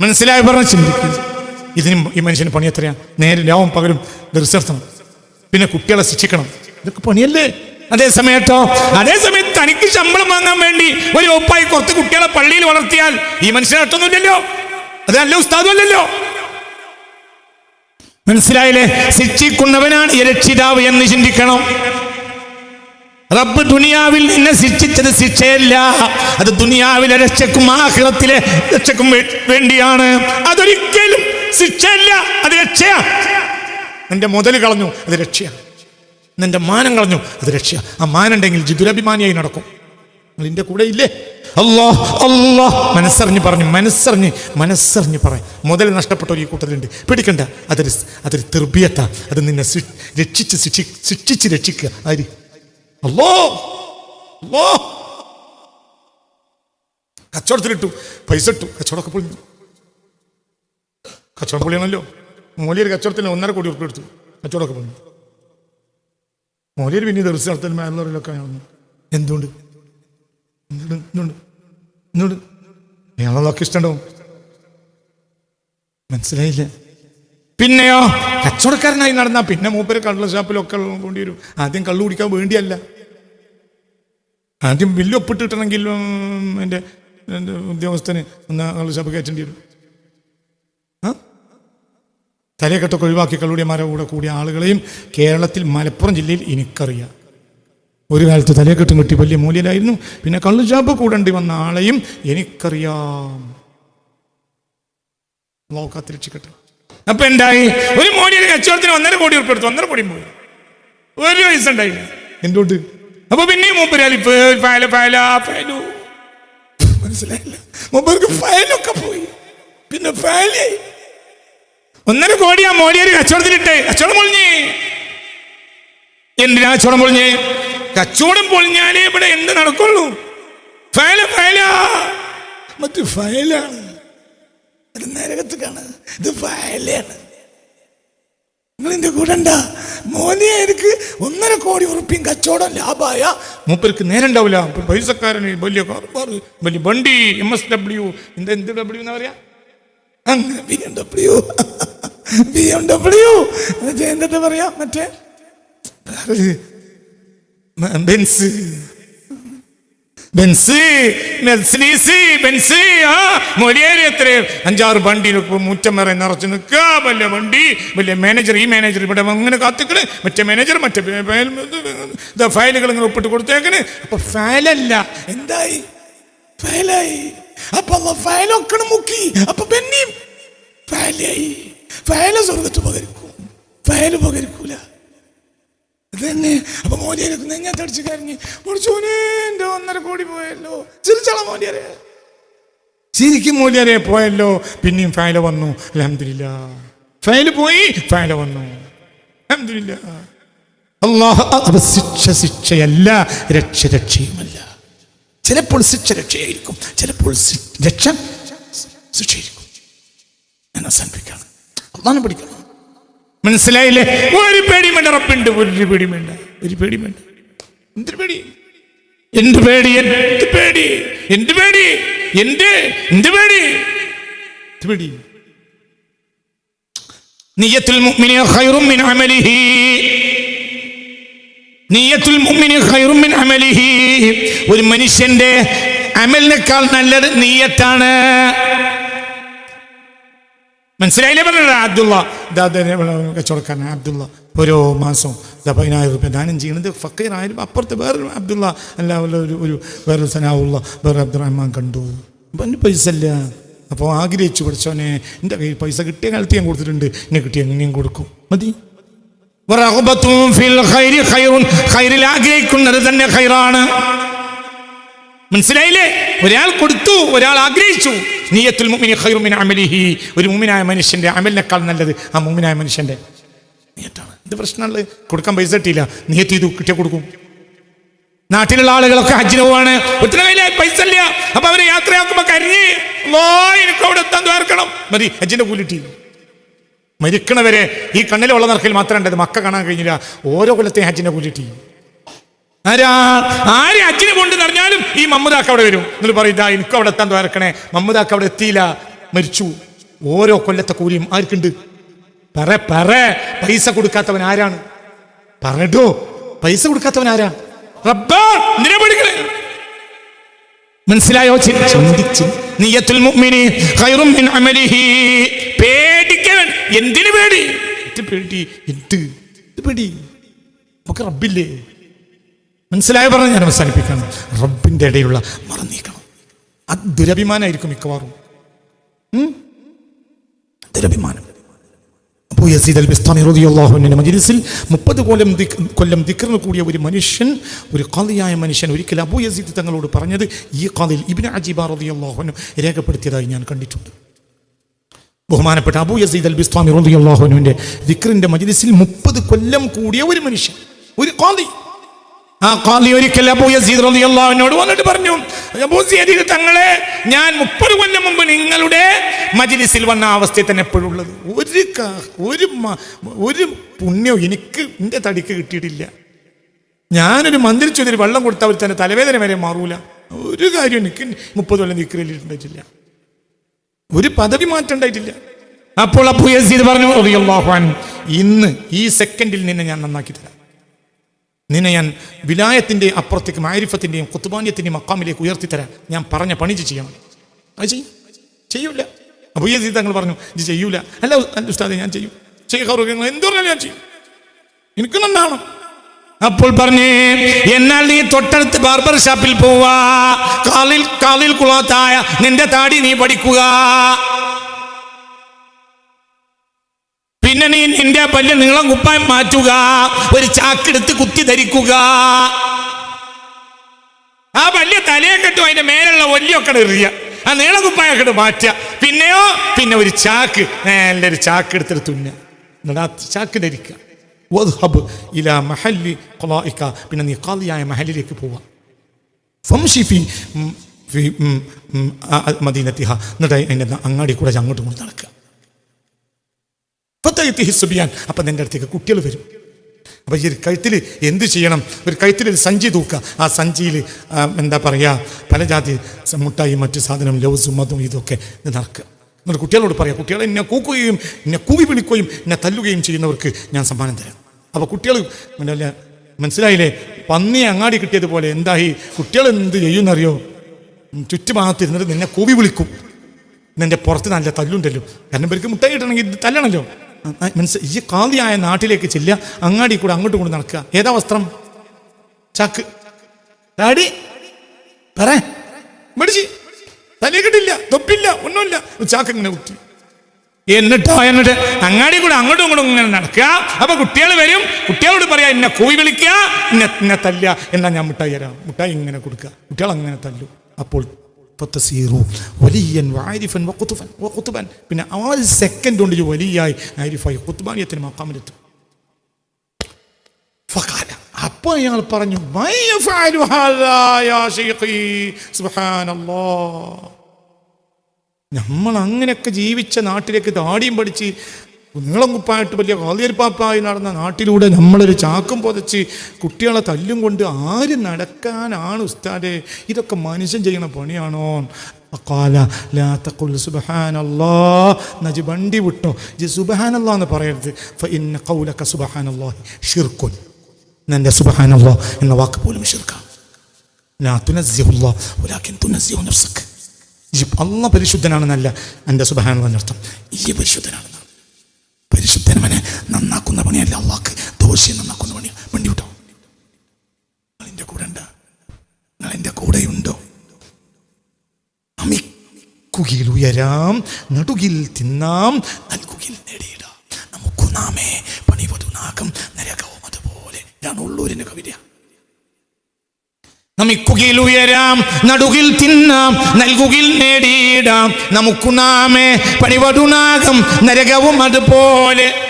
മനസ്സിലായി പറഞ്ഞ ചിന്തിക്കും. ഇതിനും ഈ മനുഷ്യന് പണി എത്രയാ? നേരെ രാവും പകലും റിസർച്ചണം പിന്നെ കുട്ടികളെ ശിക്ഷിക്കണം. ഇതൊക്കെ പണിയല്ലേ? അതേ സമയത്തോ അതേ സമയത്ത് തനിക്ക് ശമ്പളം വാങ്ങാൻ വേണ്ടി ഒരു ഒപ്പായി കുറച്ച് കുട്ടികളെ പള്ളിയിൽ വളർത്തിയാൽ ഈ മനുഷ്യനെ ഒട്ടൊന്നുമില്ലല്ലോ അതല്ല ഉസ്താദും അല്ലല്ലോ. മനസ്സിലായില്ലേ? ശിക്ഷിക്കുന്നവനാണ് രക്ഷിതാവ് എന്ന് ചിന്തിക്കണം. റബ്ബ് ദുനിയാവിൽ നിന്നെ ശിക്ഷിച്ചത് ശിക്ഷയല്ല. അത് ദുനിയാവിലെ രക്ഷക്കും ആഹ്ലത്തിലെ രക്ഷക്കും വേണ്ടിയാണ്. അതൊരിക്കലും ശിക്ഷയല്ല അത് രക്ഷയാ. നിന്റെ മുതൽ കളഞ്ഞു അത് രക്ഷയാ. നിന്റെ മാനം കളഞ്ഞു അത് രക്ഷയാ. ആ മാനുണ്ടെങ്കിൽ ജിദുരഭിമാനിയായി നടക്കും. നിന്റെ കൂടെ ഇല്ലേ? അല്ലോ അല്ലോ മനസ്സറിഞ്ഞ് പറഞ്ഞു മനസ്സറിഞ്ഞ് മനസ്സറിഞ്ഞ് പറയും മുതൽ നഷ്ടപ്പെട്ട ഈ കൂട്ടത്തിലുണ്ട്. പിടിക്കണ്ട. അതൊരു അതൊരു തെർബിയത്ത. അത് നിന്നെ രക്ഷിച്ച് ശിക്ഷി ശിക്ഷിച്ച് രക്ഷിക്കുക. ആര്? അല്ലോ അല്ലോ കച്ചവടത്തിലിട്ടു പൈസ ഇട്ടു കച്ചവടമൊക്കെ പൊളിഞ്ഞു. കച്ചവടം പുള്ളിയാണല്ലോ. മോലിയൊരു കച്ചവടത്തിന് ഒന്നര കോടി ഉറുപ്പ് എടുത്തു കച്ചവടമൊക്കെ പോയി. മോലിയൊരു പിന്നെ ദർശനം നടത്തൽ മേലുള്ളവരിലൊക്കെ എന്തുകൊണ്ട്? എന്തുകൊണ്ട്? എന്തുകൊണ്ട്? എന്തുകൊണ്ട്? അയാളൊക്കെ ഇഷ്ടമുണ്ടാവും. മനസ്സിലായില്ല. പിന്നെയോ? കച്ചവടക്കാരനായി നടന്ന പിന്നെ മൂപ്പര് കള്ള ഷാപ്പിലൊക്കെ കൊണ്ടി വരും. ആദ്യം കള്ളു കുടിക്കാൻ വേണ്ടിയല്ല. ആദ്യം ബില്ല് ഒപ്പിട്ട് എന്റെ ഉം, എന്റെ ഉദ്യോഗസ്ഥന് ഒന്ന് കള്ള ഷാപ്പ് കയറ്റേണ്ടി വരും. തലയെക്കെട്ടൊക്കെ ഒഴിവാക്കി കള്ളുടിയന്മാരെ കൂടെ കൂടിയ ആളുകളെയും കേരളത്തിൽ മലപ്പുറം ജില്ലയിൽ എനിക്കറിയാം. ഒരു കാലത്ത് തലയെക്കെട്ടും കെട്ടി വലിയ മൂല്യലായിരുന്നു. പിന്നെ കള്ളുചാപ്പ് കൂടേണ്ടി വന്ന ആളെയും എനിക്കറിയാം. നോക്കാത്തിരക്ഷിക്കട്ടെ അപ്പൊ എന്തായി? ഒരു മോഡിയുടെ കച്ചവടത്തിന് ഒന്നര കോടി ഉൾപ്പെടുത്തു ഒന്നര കോടി പോയി. ഒരു പൈസ ഉണ്ടായില്ല. എന്തുകൊണ്ട്? അപ്പൊ പിന്നെയും ഫയലു. മനസ്സിലായില്ല. മൂപ്പർക്ക് ഫയലൊക്കെ പോയി. പിന്നെ ഫയലായി ഒന്നര കോടി ആ മോഡിയൊരു കച്ചവടത്തിലിട്ട്. കച്ചവടം പൊളിഞ്ഞേ. എന്തിനാ കച്ചവടം പൊളിഞ്ഞേ? കച്ചവടം പൊളിഞ്ഞാലേ ഇവിടെ എന്ത് നടക്കുള്ളൂ? ഫയല ഫയല. മറ്റു ഫയലാണ്. അത് നരകത്തിക്കാണ് ഇത് ഫയലാണ്. നിങ്ങൾ എന്റെ കൂടെ ഉണ്ടാ. മോനിയായിരിക്ക് ഒന്നര കോടി ഉറുപ്പിയും കച്ചവടം ലാഭമായ മൂപ്പർക്ക് നേരം ഉണ്ടാവില്ല. പൈസക്കാരന് വലിയ കാർബാർ വലിയ വണ്ടി എം എസ് ഡബ്ല്യു എന്താ എന്ത് ഡബ്ല്യു എന്നാ പറയാ? അങ്ങനെ B M W. B M W. എന്നിട്ട് പറയാ? മറ്റേ? ബെൻസ്. ബെൻസ്. Mercedes Benz. അഞ്ചാറ് വണ്ടി മുറ്റമറ നിറച്ച് നിൽക്കുക വലിയ വണ്ടി വലിയ മാനേജർ. ഈ മാനേജർ ഇവിടെ അങ്ങനെ കാത്തിക്കണ്. മറ്റേ മാനേജർ മറ്റേ ഫയലുകൾ ഇങ്ങനെ ഒപ്പിട്ട് കൊടുത്തേക്കണ്. അപ്പൊ ഫയലല്ല. എന്തായി? ഫയലായി അപ്പൊ ഫയലൊക്കെ മുക്കി. അപ്പൊ ബെന്നിയും ഫയലായി ഫയല സ്വർഗത്ത് പകരിക്കും. ഫയൽ പകരിക്കൂല. അതന്നെ അപ്പൊ മോദിയൊക്കെ നെഞ്ഞത്തടിച്ച് കരഞ്ഞ് മുടിച്ചോനെ എന്റെ ഒന്നര കോടി പോയല്ലോ. ചിരിച്ചള മോദിയരെ. ശരിക്കും മൂല്യരെ പോയല്ലോ. പിന്നെയും ഫയല വന്നു. അലഹമില്ല ഫയൽ പോയി ഫയല വന്നു. അലഹമില്ല അള്ളാഹ് ശിക്ഷ ശിക്ഷയല്ല രക്ഷ രക്ഷയുമല്ല. ചിലപ്പോൾ ശിക്ഷ രക്ഷയായിരിക്കും. ചിലപ്പോൾ രക്ഷ ശിക്ഷയായിരിക്കും. ഞാൻ അവസാനിപ്പിക്കാണ് അള്ളാനെ പഠിക്കണം. മനസ്സിലായില്ലേ? ഒരു പേടി വേണ്ട റബ്ബുണ്ട് ഒരു പേടി വേണ്ട ഒരു പേടി വേണ്ട എന്തൊരു പേടി? എന്ത് പേടി? എന്ത് പേടി? എന്ത് പേടി? എന്ത്? എന്ത് പേടി? പേടി? നിയ്യത്തുൽ മുഅ്മിനി ഖൈറും മിൻ അമലിഹി. ഒരു മനുഷ്യന്റെ അമലിനേക്കാൾ നല്ലത് നീയത്താണ് മനസ്സിലായില്ലേ പറഞ്ഞ അബ്ദുള്ള. കച്ചവടക്കാരൻ അബ്ദുള്ള. ഓരോ മാസം പതിനായിരം റുപ്യ ദാനം ചെയ്യുന്നത് ഫക്കീറായാലും അപ്പുറത്ത് വേറൊരു അബ്ദുള്ള. അല്ല ഒരു ഒരു വേറൊരു സനാവുള്ള വേറെ അബ്ദുറഹ്മാൻ കണ്ടു. അപ്പം എന്റെ പൈസ ഇല്ല. അപ്പോൾ ആഗ്രഹിച്ചു പഠിച്ചവനെ എന്റെ കയ്യിൽ പൈസ കിട്ടിയ കാലത്ത് ഞാൻ കൊടുത്തിട്ടുണ്ട്. എന്നെ കിട്ടിയ എങ്ങനെയും കൊടുക്കും. മതി. ഖൈറിൽ ആഗ്രഹിക്കുന്നത് തന്നെ ഖൈറാണ്. മനസ്സിലായില്ലേ? ഒരാൾ കൊടുത്തു ഒരാൾ ആഗ്രഹിച്ചു. നീയത്തുൽ മുഅ്മിനി ഖൈറു മിൻ അമലിഹി. ഒരു മുഅ്മിനായ മനുഷ്യന്റെ അമലിനേക്കാൾ നല്ലത് ആ മുഅ്മിനായ മനുഷ്യന്റെ നീയത്താണ്. ഇത് പ്രശ്നമുള്ളത്? കൊടുക്കാൻ പൈസ കിട്ടിയില്ല. നീയത്ത് ചെയ്തു കിട്ടിയ കൊടുക്കും. നാട്ടിലുള്ള ആളുകളൊക്കെ ഹജ്ജിന് പോവാണ്. ഒത്തിരി കയ്യിലെ പൈസ ഇല്ല. അപ്പൊ അവരെ യാത്രയാക്കുമ്പോ കരിഞ്ഞ് "അല്ലാ, എനിക്ക് അവിടെ എത്താൻ തോർക്കണം മതി ഹജ്ജിന്റെ കൂലിട്ടി മരിക്കണവരെ ഈ കണ്ണിലെ വെള്ളം നിറക്കിൽ മാത്രം ഉണ്ടത് മക്ക കാണാൻ കഴിഞ്ഞില്ല. ഓരോ കൊല്ലത്തെ ഹജ്ജിനെ കൂട്ടിയിട്ട്. ആരാ? ആര് അച്ഛനെ കൊണ്ട് നിറഞ്ഞാലും ഈ മമ്മൂദാക്ക് അവിടെ വരും. എന്നിട്ട് പറയും ഇതാ എനിക്ക് അവിടെ എത്താൻ തോരക്കണേ മമ്മൂദാക്ക് അവിടെ എത്തിയില്ല. മരിച്ചു. ഓരോ കൊല്ലത്തെ കൂലിയും ആർക്കുണ്ട്? പറ പറ. പൈസ കൊടുക്കാത്തവൻ ആരാണ്? പറടോ പൈസ കൊടുക്കാത്തവൻ ആരാ? റബ്ബാ നിരപടി മനസ്സിലായോ ചിന്തിച്ചു നീയത്തിൽ മുഅ്മിനി ഖൈറും മിൻ അമലിഹി. പേടിക്കവൻ. എന്തിനു പേടി? എന്ത് പേടി? എന്ത്? പേടി? നമുക്ക് റബ്ബില്ലേ? മനസ്സിലായ പറഞ്ഞ് ഞാൻ അവസാനിപ്പിക്കണം. റബ്ബിന്റെ ഇടയിലുള്ള മറന്നീക്കണം. അത് ദുരഭിമാനമായിരിക്കും മിക്കവാറും? ദുരഭിമാനം. അബൂ യസീദ് അൽ ബിസ്താമി റളിയല്ലാഹുവിന്റെ മജിലിസിൽ മുപ്പത് കൊല്ലം കൊല്ലം ദിക്കറിന് കൂടിയ ഒരു മനുഷ്യൻ ഒരു കളിയായ മനുഷ്യൻ ഒരിക്കൽ അബൂ യസീദ് തങ്ങളോട് പറഞ്ഞത് ഈ കളിയിൽ ഇബ്നു അജീബ റളിയല്ലാഹുവിന് രേഖപ്പെടുത്തിയതായി ഞാൻ കണ്ടിട്ടുണ്ട്. ബഹുമാനപ്പെട്ട അബൂ യസീദ് അൽ ബിസ്താമി റളിയല്ലാഹുവിന്റെ ദിക്കറിന്റെ മജിലിസിൽ മുപ്പത് കൊല്ലം കൂടിയ ഒരു മനുഷ്യൻ ഒരു ഖാദി. ആ കാലി ഒരിക്കൽ അബൂ യസീദ് റളിയല്ലാഹുവിനോട് വന്നിട്ട് പറഞ്ഞു അബൂ യസീദ് തങ്ങളെ ഞാൻ മുപ്പത് കൊല്ലം മുമ്പ് നിങ്ങളുടെ മജിലിസിൽ വന്ന അവസ്ഥയിൽ തന്നെ എപ്പോഴും ഉള്ളത്. ഒരു ഒരു ഒരു പുണ്യവും എനിക്ക് എന്റെ തടിക്ക് കിട്ടിയിട്ടില്ല. ഞാനൊരു മന്ത്രിച്ചൊരു വെള്ളം കൊടുത്താൽ അവർ തന്നെ തലവേദന വരെ മാറൂല. ഒരു കാര്യം എനിക്ക് മുപ്പത് കൊല്ലം നിൽക്കലിട്ടുണ്ടായിട്ടില്ല ഒരു പദവി മാറ്റം ഉണ്ടായിട്ടില്ല. അപ്പോൾ അബൂ യസീദ് പറഞ്ഞു ഇന്ന് ഈ സെക്കൻഡിൽ നിന്നെ ഞാൻ നന്നാക്കി തരാം. നിന്നെ ഞാൻ വിലായത്തിന്റെ അപ്പുറത്തേക്ക് ആരിഫത്തിന്റെയും കുത്തുബാന്യത്തിന്റെയും മക്കാമിലേക്ക് ഉയർത്തി തരാൻ ഞാൻ പറഞ്ഞ പണി ചെയ്യണം. അത് ചെയ്യും. ചെയ്യൂല. അബൂ ഈ തങ്ങൾ പറഞ്ഞു ഇത് ചെയ്യൂല. അല്ല അല്ല ഉസ്താദെ ഞാൻ ചെയ്യും. ചെയ്യുക എന്ത് ഞാൻ ചെയ്യും. എനിക്ക് നന്നാണ് അപ്പോൾ പറഞ്ഞേ എന്നാൽ നീ തൊട്ടടുത്ത് ബാർബർ ഷാപ്പിൽ പോവാ. കാലിൽ കാലിൽ കുളത്തായ നിന്റെ താടി നീ പഠിക്കുക. പിന്നെ നീ നിന്റെ പല്ല് നീളം കുപ്പായം മാറ്റുക ഒരു ചാക്കെടുത്ത് കുത്തി ധരിക്കുക. ആ പല്ല് തലയെ കെട്ടും അതിന്റെ മേലുള്ള ഒല്ലിയൊക്കെ എറിയ ആ നീളം കുപ്പായൊക്കെ മാറ്റുക. പിന്നെയോ പിന്നെ ഒരു ചാക്ക് നല്ലൊരു ചാക്ക് എടുത്തിട്ട് തുന്ന എന്നിട്ട് ആ ചാക്ക് ധരിക്കുക. വദ്ഹബ് ഇലാ മഹല്ലി കൊലായിക്ക പിന്നെ നീ കാലിയായ മഹലിലേക്ക് പോവാ ഫംഷി ഫി ഫി ഉം, ഉം, ആ, ആ, മദീനത്തിഹ. എന്നിട്ട് അതിന്റെ അങ്ങാടി കൂടെ അങ്ങോട്ടും കൊണ്ട് നടക്കുക. ഫത്തയത്തി ഹിസുബിയാൻ. അപ്പം നിന്റെ അടുത്തേക്ക് കുട്ടികൾ വരും. അപ്പം ഈ കഴുത്തിൽ എന്ത് ചെയ്യണം? ഒരു കഴുത്തിൽ ഒരു സഞ്ചി തൂക്കുക. ആ സഞ്ചിയിൽ എന്താ പറയുക പല ജാതി മുട്ടായി മറ്റു സാധനം ലൗസും മതും ഇതൊക്കെ ഇത് നടക്കുക. എന്നിട്ട് കുട്ടികളോട് പറയാം കുട്ടികളെ എന്നെ കൂക്കുകയും എന്നെ കൂവി വിളിക്കുകയും എന്നെ തല്ലുകയും ചെയ്യുന്നവർക്ക് ഞാൻ സമ്മാനം തരാം. അപ്പോൾ കുട്ടികൾ പിന്നെ മനസ്സിലായില്ലേ? പന്നി അങ്ങാടി കിട്ടിയതുപോലെ എന്തായി? കുട്ടികൾ എന്ത് ചെയ്യുമെന്നറിയോ ചുറ്റുഭാഗത്തിരുന്നിട്ട് നിന്നെ കൂവി വിളിക്കും. നിന്റെ പുറത്ത് നല്ല തല്ലുണ്ടല്ലോ കാരണം ഇവർക്ക് മുട്ടായി കിട്ടണമെങ്കിൽ ഇത് തല്ലണല്ലോ. മനസ്സിൽ ഈ കാതിയായ നാട്ടിലേക്ക് ചെല്ലുക അങ്ങാടി കൂടെ അങ്ങോട്ടും കൂടെ നടക്കുക. ഏതാ വസ്ത്രം? ചാക്ക്. ഡാഡി പറ മേടിച്ച്. തലേ കിട്ടില്ല തൊപ്പില്ല ഒന്നുമില്ല. ചാക്ക് ഇങ്ങനെ കുട്ടി എന്നിട്ടോ എന്നിട്ട് അങ്ങാടി കൂടെ അങ്ങോട്ടും ഇങ്ങോട്ടും ഇങ്ങനെ നടക്കുക. അപ്പൊ കുട്ടികൾ വരും. കുട്ടികളോട് പറയാ എന്നെ കൂവി വിളിക്കുക എന്നെ തല്ല എന്നാ ഞാൻ മുട്ടായി തരാം. മുട്ടായി ഇങ്ങനെ കൊടുക്കുക. കുട്ടികൾ അങ്ങനെ തല്ലു. അപ്പോൾ വലിയൻ വാരിഫൻ വക്കുത്തുഫൻ വക്കുത്തുബൻ പിന്നെ ആ സെക്കൻഡ് കൊണ്ട് വലിയായി. ആരിഫായി കുത്തുബാനിയത്തിന് മക്കാമിലെത്തും അപ്പോൾ അയാൾ പറഞ്ഞു നമ്മൾ അങ്ങനെയൊക്കെ ജീവിച്ച നാട്ടിലേക്ക് താടിയും പഠിച്ച് നീളം കുപ്പായിട്ട് വലിയ കാലിയരിപ്പാപ്പായി നടന്ന നാട്ടിലൂടെ നമ്മളൊരു ചാക്കും പൊതച്ച് കുട്ടികളെ തല്ലും കൊണ്ട് ആര് നടക്കാനാണ് ഉസ്താദെ? ഇതൊക്കെ മനുഷ്യൻ ചെയ്യുന്ന പണിയാണോ? അക്കാല ലാ തഖുൽ സുബ്ഹാനല്ലാഹ് നജി വണ്ടി വിട്ടോ? ജി സുബ്ഹാനല്ലാഹ് എന്ന് പറയരുത്. ഫഇന്ന ഖൗലക സുബ്ഹാനല്ലാഹി ഷിർക്കുൻ നിന്റെ സുബ്ഹാനല്ലാഹ് എന്ന വാക്ക് പോലും ഷിർക്കാം ലാ തുനസ്സിഹുല്ലാഹ് വലാകിൻ തുനസ്സിഹു നഫ്സക ഈ അല്ല പരിശുദ്ധനാണെന്നല്ല എന്റെ സുബഹാനുള്ള അർത്ഥം ഈ പരിശുദ്ധനവനെ നന്നാക്കുന്ന പണിയല്ല. അള്ളാഹ്ക്ക് ദോഷിയെ നന്നാക്കുന്ന പണി വണ്ടി വിട്ടോ. നിങ്ങൾ എന്റെ കൂടെ ഉണ്ട്? നിങ്ങൾ ഉയരാം. നടുകിൽ തിന്നാം. നൽകുകിൽ നേടിയിടാം. നമുക്ക് നാമേ പണി പണിവതുനാകം നരകവും അതുപോലെ. ഇതാണ് നമിക്കുകിൽ നമുക്കുകിൽ ഉയരാം. നടുകിൽ തിന്നാം. നൽകുകിൽ നേടിയിടാം. നമുക്കു നാമേ പണിവടുനാകം നരകവും അതുപോലെ.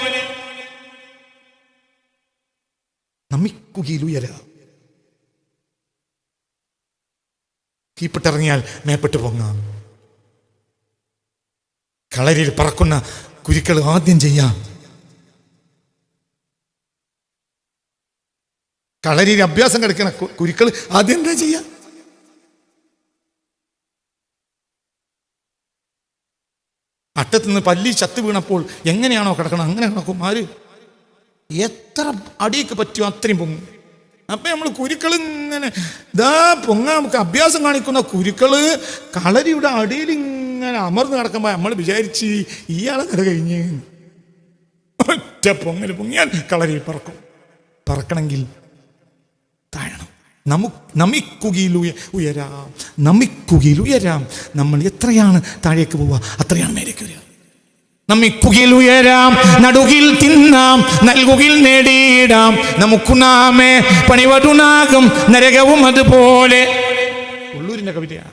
നമുക്കുകിൽ ഉയരുക കീപ്പിട്ടിറങ്ങിയാൽ മേപ്പെട്ട് പൊങ്ങാം. കളരിയിൽ പറക്കുന്ന കുരുക്കൾ ആദ്യം ചെയ്യാം. കളരിയിൽ അഭ്യാസം കിടക്കുന്ന കുരുക്കൾ ആദ്യം എന്താ ചെയ്യാം? അട്ടത്തുനിന്ന് നിന്ന് പല്ലി ചത്ത് വീണപ്പോൾ എങ്ങനെയാണോ കിടക്കണം അങ്ങനെ ആര്? എത്ര അടിയൊക്കെ പറ്റുമോ അത്രയും പൊങ്ങും. അപ്പൊ നമ്മൾ കുരുക്കൾ ഇങ്ങനെ ഇതാ പൊങ്ങ നമുക്ക് അഭ്യാസം കാണിക്കുന്ന കുരുക്കൾ കളരിയുടെ അടിയിൽ ഇങ്ങനെ അമർന്ന് കിടക്കുമ്പോൾ നമ്മൾ വിചാരിച്ച് ഇയാളെ കഥ കഴിഞ്ഞ്? ഒറ്റ പൊങ്ങൽ പൊങ്ങിയാൽ കളരി പറക്കും. പറക്കണമെങ്കിൽ താഴണം. നമുക്ക് നമിക്കുകയിൽ ഉയ ഉയരാം. നമിക്കുകയിൽ ഉയരാം. നമ്മൾ എത്രയാണ് താഴേക്ക് പോവുക? അത്രയാണ് മേലേക്ക് വരിക. നമിക്കുകിൽ ഉയരാം നടുകിൽ തിന്നാം നൽകുകിൽ നേടിയിടാം. നമുക്കു നാമേ പണിവടുനാകും നരകവും അതുപോലെ. ഉള്ളൂരിന്റെ കവിതയാണ്.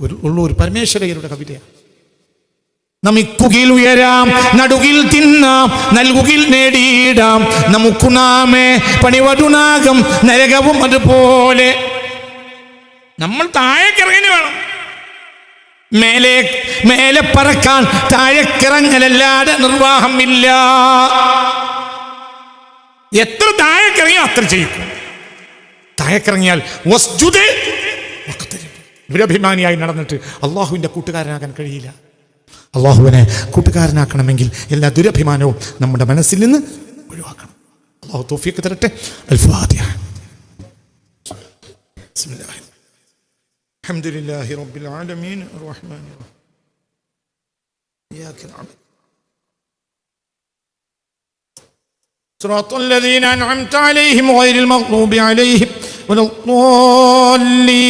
ഒരു ഉള്ളൂർ പരമേശ്വരയ്യരുടെ കവിതയാണ്. നമുക്കുകിൽ ഉയരാം നടുകിൽ തിന്നാം നൽകുകിൽ നേടിയിടാം. നമുക്കു നാമേ പണിവടുനാകും നരകവും അതുപോലെ. നമ്മൾ താഴേക്കിറങ്ങി വേണം. മേലെ മേലെ പറക്കാൻ താഴേക്കിറങ്ങലല്ലാതെ നിർവാഹമില്ല. എത്ര താഴെക്കിറങ്ങിയോ അത്ര ചെയ്യും. താഴെക്കിറങ്ങിയാൽ വസ്തുത. ദുരഭിമാനിയായി നടന്നിട്ട് അള്ളാഹുവിന്റെ കൂട്ടുകാരനാകാൻ കഴിയില്ല. അള്ളാഹുവിനെ കൂട്ടുകാരനാക്കണമെങ്കിൽ എല്ലാ ദുരഭിമാനവും നമ്മുടെ മനസ്സിൽ നിന്ന് ഒഴിവാക്കണം. അള്ളാഹു തോഫിയൊക്കെ തരട്ടെ. അൽഫാദിയ الحمد لله رب العالمين الرحمن الرحيم. إياك نعبد. صراط الذين أنعمت عليهم غير المغضوب عليهم ولا الضالين.